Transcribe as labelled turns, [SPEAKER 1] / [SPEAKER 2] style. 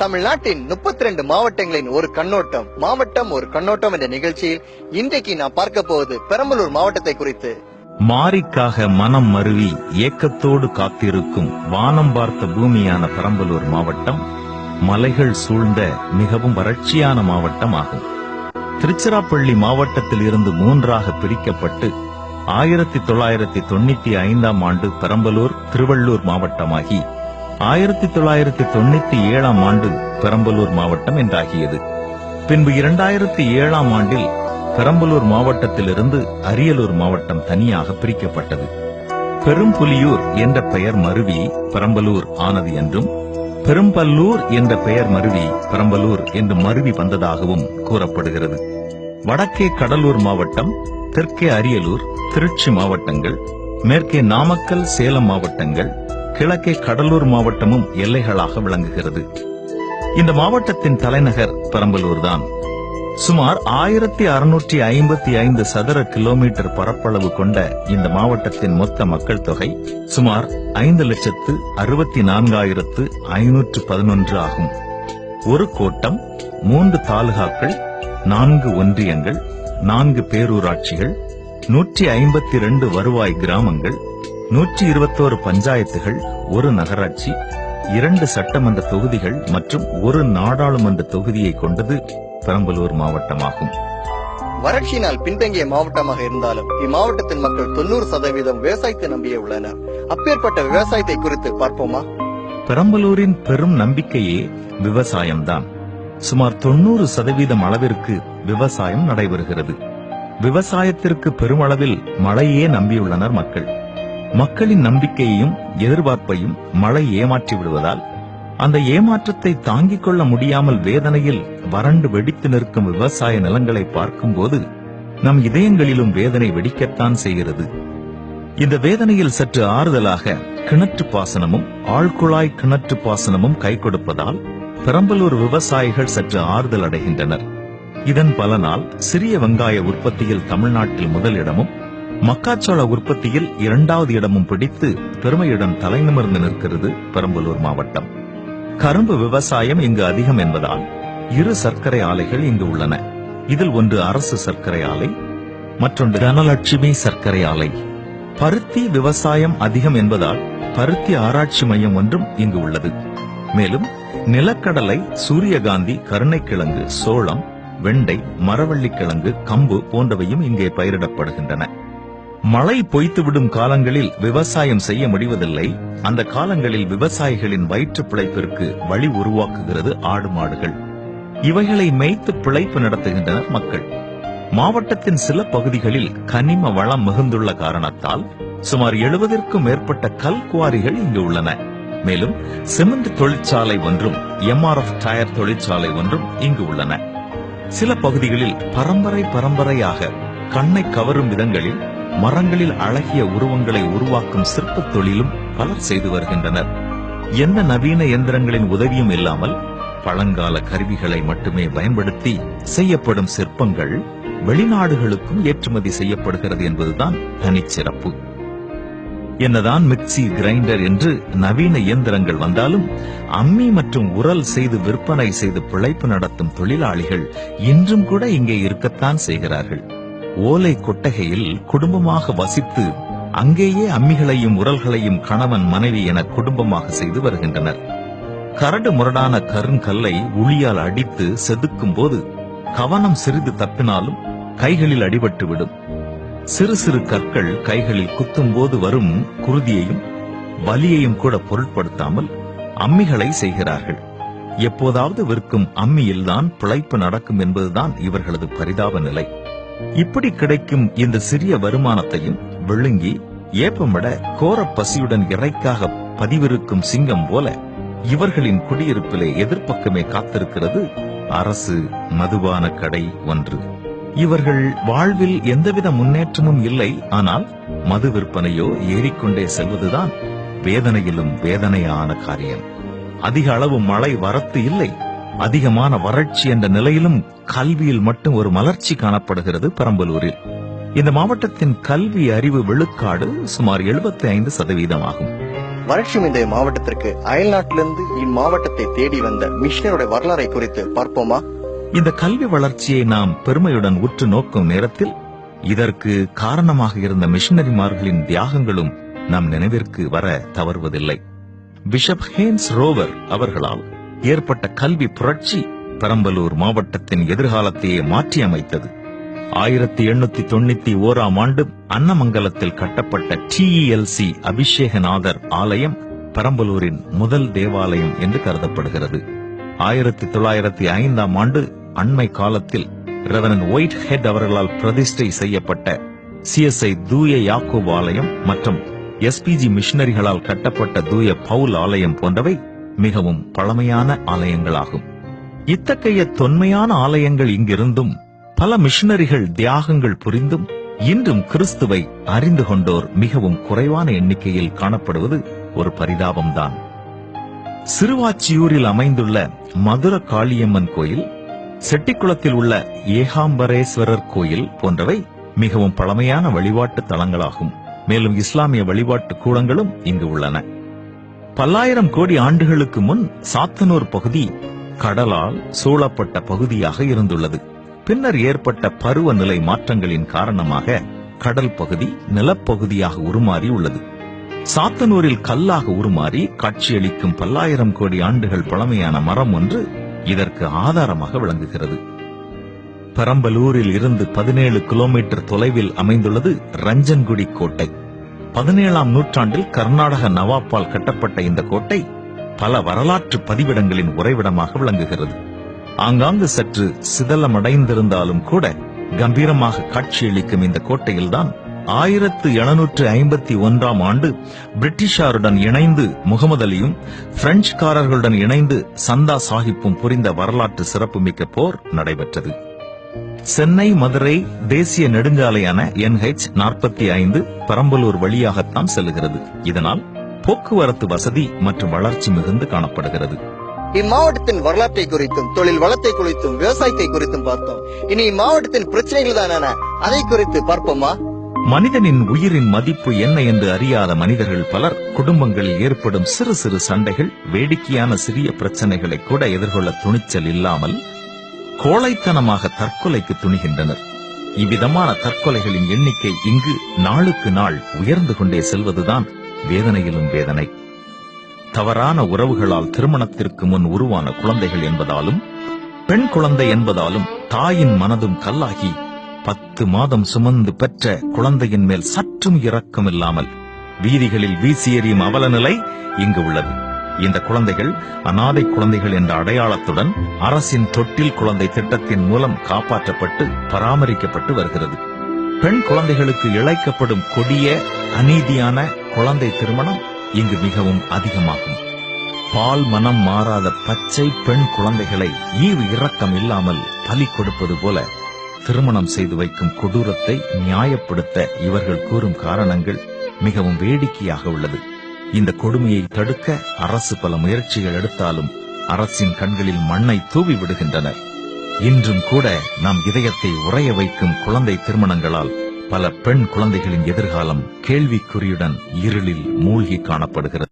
[SPEAKER 1] தமிழ்நாட்டின் முப்பத்தி ரெண்டு மாவட்டங்களின் ஒரு கண்ணோட்டம். மாவட்டம் ஒரு கண்ணோட்டம் என்ற நிகழ்ச்சியில் இன்றைக்கு நான் பார்க்க போவது பெரம்பலூர் மாவட்டத்தை குறித்து.
[SPEAKER 2] மாரிக்காக மனம் மருவி ஏக்கத்தோடு காத்திருக்கும் வானம் பார்த்த பூமியான பெரம்பலூர் மாவட்டம் மலைகள் சூழ்ந்த மிகவும் வறட்சியான மாவட்டம் ஆகும் திருச்சிராப்பள்ளி மாவட்டத்தில் இருந்து மூன்றாக பிரிக்கப்பட்டு ஆயிரத்தி தொள்ளாயிரத்தி தொண்ணூத்தி ஐந்தாம் ஆண்டு பெரம்பலூர் திருவள்ளூர் மாவட்டமாகி ஆயிரத்தி தொள்ளாயிரத்தி தொண்ணூத்தி ஏழாம் ஆண்டு பெரம்பலூர் மாவட்டம் என்றாகியது. பின்பு இரண்டாயிரத்தி ஏழாம் ஆண்டில் பெரம்பலூர் மாவட்டத்திலிருந்து அரியலூர் மாவட்டம் தனியாக பிரிக்கப்பட்டது. பெரும்புலியூர் என்ற பெயர் மருவி பெரம்பலூர் ஆனது என்றும் பெரும்பல்லூர் என்ற பெயர் மருவி பெரம்பலூர் என்று மருவி வந்ததாகவும் கூறப்படுகிறது. வடக்கே கடலூர் மாவட்டம் தெற்கே அரியலூர் திருச்சி மாவட்டங்கள் மேற்கே நாமக்கல் சேலம் மாவட்டங்கள் கிழக்கே கடலூர் மாவட்டமும் எல்லைகளாக விளங்குகிறது. இந்த மாவட்டத்தின் தலைநகர் பெரம்பலூர்தான். சுமார் ஆயிரத்தி அறுநூற்றி ஐம்பத்தி ஐந்து சதுர கிலோமீட்டர் பரப்பளவு கொண்ட இந்த மாவட்டத்தின் மொத்த மக்கள் தொகை சுமார் ஐந்து லட்சத்து அறுபத்தி நான்காயிரத்து ஐநூற்று பதினொன்று ஆகும். ஒரு கோட்டம் மூன்று தாலுகாக்கள் நான்கு ஒன்றியங்கள் நான்கு பேரூராட்சிகள் நூற்றி ஐம்பத்தி ரெண்டு வருவாய் கிராமங்கள் நூற்றி இருபத்தோரு பஞ்சாயத்துகள் ஒரு நகராட்சி இரண்டு சட்டமன்ற தொகுதிகள் மற்றும் ஒரு நாடாளுமன்ற தொகுதியை கொண்டது பெரம்பலூர் மாவட்டமாகும்.
[SPEAKER 1] வறட்சியினால் பின்தங்கிய மாவட்டமாக இருந்தாலும் இம்மாவட்டத்தின் மக்கள் தொண்ணூறு சதவீதம் விவசாயத்தை நம்பியே உள்ளனர். அப்பேற்பட்ட விவசாயத்தை குறித்து பார்ப்போமா?
[SPEAKER 2] பெரம்பலூரின் பெரும் நம்பிக்கையே விவசாயம்தான். சுமார் தொண்ணூறு சதவீதம் அளவிற்கு விவசாயம் நடைபெறுகிறது. விவசாயத்திற்கு பெருமளவில் மழையே நம்பியுள்ளனர் மக்கள். மக்களின் நம்பிக்கையையும் எதிர்பார்ப்பையும் மழை ஏமாற்றி விடுவதால் அந்த ஏமாற்றத்தை தாங்கிக் கொள்ள முடியாமல் வேதனையில் வறண்டு வெடித்து நிற்கும் விவசாய நிலங்களை பார்க்கும்போது நம் இதயங்களிலும் வேதனை வெடிக்கத்தான் செய்கிறது. இந்த வேதனையில் சற்று ஆறுதலாக கிணற்று பாசனமும் ஆழ்குழாய் கிணற்று பாசனமும் கை கொடுப்பதால் பெரம்பலூர் விவசாயிகள் சற்று ஆறுதல் அடைகின்றனர். இதன் பலனால் சிறிய வெங்காய உற்பத்தியில் தமிழ்நாட்டில் முதலிடமும் மக்காச்சோள உற்பத்தியில் இரண்டாவது இடமும் பிடித்து பெருமையுடன் தலைநிமிர்ந்து நிற்கிறது பெரம்பலூர் மாவட்டம். கரும்பு விவசாயம் இங்கு அதிகம் என்பதால் இரு சர்க்கரை ஆலைகள் இங்கு உள்ளன. இதில் ஒன்று அரசு சர்க்கரை ஆலை மற்றொன்று தனலட்சுமி சர்க்கரை ஆலை. பருத்தி விவசாயம் அதிகம் என்பதால் பருத்தி ஆராய்ச்சி மையம் ஒன்றும் இங்கு உள்ளது. மேலும் நிலக்கடலை சூரியகாந்தி கருணைக்கிழங்கு சோளம் வெண்டை மரவள்ளிக்கிழங்கு கம்பு போன்றவையும் இங்கே பயிரிடப்படுகின்றன. மழை பொய்த்துவிடும் காலங்களில் விவசாயம் செய்ய முடிவதில்லை. அந்த காலங்களில் விவசாயிகளின் வயிற்று பிழைப்பிற்கு வழி உருவாக்குகிறது ஆடு மாடுகள். இவைகளை மேய்த்து பிழைப்பு நடத்துகின்றனர் மக்கள். மாவட்டத்தின் சில பகுதிகளில் கனிம வளம் மிகுந்துள்ள காரணத்தால் சுமார் எழுபதற்கும் மேற்பட்ட கல் குவாரிகள் இங்கு உள்ளன. மேலும் சிமெண்ட் தொழிற்சாலை ஒன்றும் எம்ஆர்எஃப் டயர் தொழிற்சாலை ஒன்றும் இங்கு உள்ளன. சில பகுதிகளில் பரம்பரை பரம்பரையாக கண்ணை கவரும் விதங்களில் மரங்களில் அழகிய உருவங்களை உருவாக்கும் சிற்பத் தொழிலும் பலர் செய்து வருகின்றனர். எந்த நவீன இயந்திரங்களின் உதவியும் இல்லாமல் பழங்கால கருவிகளை மட்டுமே பயன்படுத்தி செய்யப்படும் சிற்பங்கள் வெளிநாடுகளுக்கும் ஏற்றுமதி செய்யப்படுகிறது என்பதுதான் தனிச்சிறப்பு. என்னதான் மிக்சி கிரைண்டர் என்று நவீன இயந்திரங்கள் வந்தாலும் அம்மி மற்றும் உரல் செய்து விற்பனை செய்து பிழைப்பு நடத்தும் தொழிலாளிகள் இன்றும் கூட இங்கே இருக்கத்தான் செய்கிறார்கள். ஓலை கொட்டகையில் குடும்பமாக வசித்து அங்கேயே அம்மிகளையும் உரல்களையும் கணவன் மனைவி என குடும்பமாக செய்து வருகின்றனர். கரடு முரடான கருங்கல்லை உளியால் அடித்து செதுக்கும் போது கவனம் சிறிது தப்பினாலும் கைகளில் அடிபட்டுவிடும் சிறு சிறு கற்கள் கைகளில் குத்தும் போது வரும் குருதியையும் வலியையும் கூட பொருட்படுத்தாமல் அம்மிகளை செய்கிறார்கள். எப்போதாவது விற்கும் அம்மியில்தான் பிழைப்பு நடக்கும் என்பதுதான் இவர்களது பரிதாப நிலை. இப்படி கிடைக்கும் இந்த சிறிய வருமானத்தையும் விழுங்கி ஏப்பமிட கோர பசியுடன் இறைக்காக பதிவிருக்கும் சிங்கம் போல இவர்களின் குடியிருப்பிலே எதிர்ப்பக்கமே காத்திருக்கிறது அரசு மதுபான கடை ஒன்று. இவர்கள் வாழ்வில் எந்தவித முன்னேற்றமும் இல்லை ஆனால் மது விற்பனையோ ஏறிக்கொண்டே செல்வதுதான் வேதனையிலும் வேதனையான காரியம். அதிக அளவு மழை வரத்து இல்லை. அதிகமான வறட்சி என்ற நிலையிலும் கல்வியில் மட்டும் ஒரு மலர்ச்சி காணப்படுகிறது பெரம்பலூரில். இந்த மாவட்டத்தின் கல்வி அறிவு விழுக்காடு சுமார் 75% ஐந்து சதவீதமாகும்
[SPEAKER 1] வறட்சி இந்த மாவட்டத்திற்கு அயல்நாட்டிலிருந்து இம்மாவட்டத்தை தேடி வந்த மிஷனருடைய வரலாறை குறித்து பார்ப்போமா?
[SPEAKER 2] இந்த கல்வி வளர்ச்சியை நாம் பெருமையுடன் உற்று நோக்கும் நேரத்தில் இதற்கு காரணமாக இருந்த மிஷனரிமார்களின் தியாகங்களும் நம் நினைவிற்கு வர தவறுவதில்லை. பிஷப் ஹேன்ஸ் ரோவர் அவர்களால் ஏற்பட்ட கல்வி புரட்சி பெரம்பலூர் மாவட்டத்தின் எதிர்காலத்தையே மாற்றியமைத்தது ஆயிரத்தி எண்ணூத்தி தொண்ணூத்தி ஓராம் ஆண்டு அன்னமங்கலத்தில் கட்டப்பட்ட டிஇஎல்சி அபிஷேகநாதர் ஆலயம் பெரம்பலூரின் முதல் தேவாலயம் என்று கருதப்படுகிறது. ஆயிரத்தி தொள்ளாயிரத்தி ஐந்தாம் ஆண்டு அண்மை காலத்தில் ரெவரன் ஒயிட் ஹெட் அவர்களால் பிரதிஷ்டை செய்யப்பட்ட சிஎஸ்ஐ தூய யாக்கோப் ஆலயம் மற்றும் எஸ்பிஜி மிஷனரிகளால் கட்டப்பட்ட தூய பவுல் ஆலயம் போன்றவை மிகவும் பழமையான ஆலயங்களாகும். இத்தகைய தொன்மையான ஆலயங்கள் இங்கிருந்தும் பல மிஷனரிகள் தியாகங்கள் புரிந்தும் இன்றும் கிறிஸ்துவை அறிந்து கொண்டோர் மிகவும் குறைவான எண்ணிக்கையில் காணப்படுவது ஒரு பரிதாபம்தான். சிறுவாச்சியூரில் அமைந்துள்ள மதுர காளியம்மன் கோயில் செட்டிக்குளத்தில் உள்ள ஏகாம்பரேஸ்வரர் கோயில் போன்றவை மிகவும் பழமையான வழிபாட்டு தலங்களாகும். மேலும் இஸ்லாமிய வழிபாட்டு கூடங்களும் இங்கு உள்ளன. பல்லாயிரம் கோடி ஆண்டுகளுக்கு முன் சாத்தனூர் பகுதி கடலால் சூழப்பட்ட பகுதியாக இருந்துள்ளது. பின்னர் ஏற்பட்ட பருவநிலை மாற்றங்களின் காரணமாக கடல் பகுதி நிலப்பகுதியாக உருமாறி உள்ளது. சாத்தனூரில் கல்லாக உருமாறி காட்சியளிக்கும் பல்லாயிரம் கோடி ஆண்டுகள் பழமையான மரம் ஒன்று இதற்கு ஆதாரமாக விளங்குகிறது. பெரம்பலூரில் இருந்து பதினேழு கிலோமீட்டர் தொலைவில் அமைந்துள்ளது ரஞ்சன்குடி கோட்டை. பதினேழாம் நூற்றாண்டில் கர்நாடக நவாப்பால் கட்டப்பட்ட இந்த கோட்டை பல வரலாற்று பதிவிடங்களின் உறைவிடமாக விளங்குகிறது. ஆங்காங்கு சற்று சிதலமடைந்திருந்தாலும் கூட கம்பீரமாக காட்சியளிக்கும் இந்த கோட்டையில்தான் ஆயிரத்து எழுநூற்று ஐம்பத்தி ஒன்றாம் ஆண்டு பிரிட்டிஷாருடன் இணைந்து முகமது அலியும் பிரெஞ்சுக்காரர்களுடன் இணைந்து சந்தா சாஹிப்பும் புரிந்த வரலாற்று சிறப்புமிக்க போர் நடைபெற்றது. சென்னை மதுரை தேசிய நெடுஞ்சாலையான என்ஹெச் நாற்பத்தி ஐந்து பெரம்பலூர் வழியாகத்தான் செல்லுகிறது இதனால் போக்குவரத்து வசதி மற்றும் வளர்ச்சி மிகுந்து காணப்படுகிறது.
[SPEAKER 1] இம்மாவட்டத்தின் வரலாற்றை குறித்தும் தொழில் வளத்தை குறித்தும் விவசாயத்தை குறித்தும் பார்த்தோம். இனி இம்மாவட்டத்தின் பிரச்சனைகள் தானே அதை குறித்து பார்ப்போமா?
[SPEAKER 2] மனிதனின் உயிரின் மதிப்பு என்ன என்று அறியாத மனிதர்கள் பலர் குடும்பங்களில் ஏற்படும் சிறு சிறு சண்டைகள் வேடிக்கையான சிறிய பிரச்சனைகளை கூட எதிர்கொள்ள துணிச்சல் இல்லாமல் கோழைத்தனமாக தற்கொலைக்கு துணிகின்றனர். இவ்விதமான தற்கொலைகளின் எண்ணிக்கை இங்கு நாளுக்கு நாள் உயர்ந்து கொண்டே செல்வதுதான் வேதனையிலும் வேதனை. தவறான உறவுகளால் திருமணத்திற்கு முன் உருவான குழந்தைகள் என்பதாலும் பெண் குழந்தை என்பதாலும் தாயின் மனதும் கல்லாகி பத்து மாதம் சுமந்து பெற்ற குழந்தையின் மேல் சற்றும் இரக்கம் இல்லாமல் வீதிகளில் வீசி எறியும் அவல நிலை இங்கு உள்ளது. இந்த குழந்தைகள் அனாதை குழந்தைகள் என்ற அடையாளத்துடன் அரசின் தொட்டில் குழந்தை திட்டத்தின் மூலம் காப்பாற்றப்பட்டு பராமரிக்கப்பட்டு வருகிறது. பெண் குழந்தைகளுக்கு இழைக்கப்படும் கொடிய அநீதியான குழந்தை திருமணம் இங்கு மிகவும் அதிகமாகும். பால் மனம் மாறாத பச்சை பெண் குழந்தைகளை ஈவு இரக்கம் இல்லாமல் பலி கொடுப்பது போல திருமணம் செய்து வைக்கும் கொடூரத்தை நியாயப்படுத்த இவர்கள் கூறும் காரணங்கள் மிகவும் வேடிக்கையாக உள்ளது. இந்த கொடுமையை தடுக்க அரசு பல முயற்சிகள் எடுத்தாலும் அரசின் கண்களில் மண்ணை தூவி விடுகின்றனர். இன்றும் கூட நம் இதயத்தை உறைய வைக்கும் குழந்தை திருமணங்களால் பல பெண் குழந்தைகளின் எதிர்காலம் கேள்விக்குறியுடன் இருளில் மூழ்கி காணப்படுகிறது.